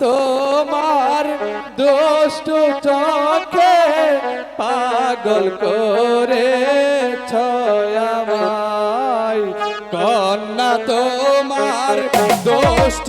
তোমার দোষ্ট চোখে পাগল করে ছয়ামাই কন্যা তোমার দোষ্ট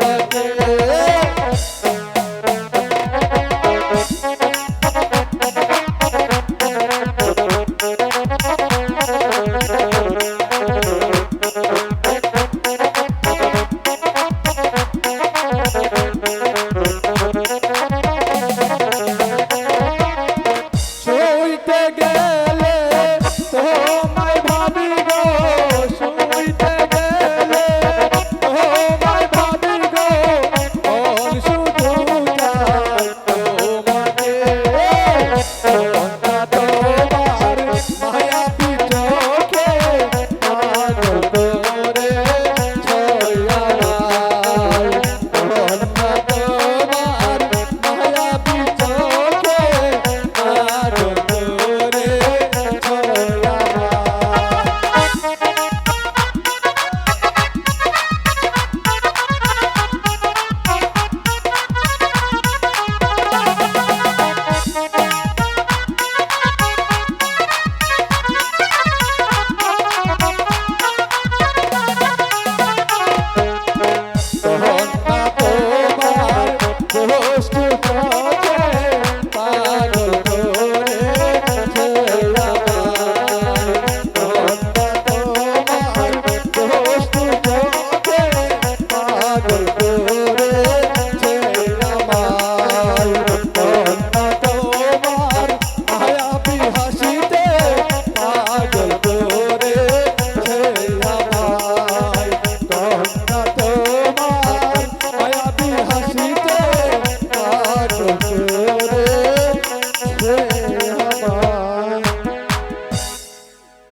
i'm Thank you.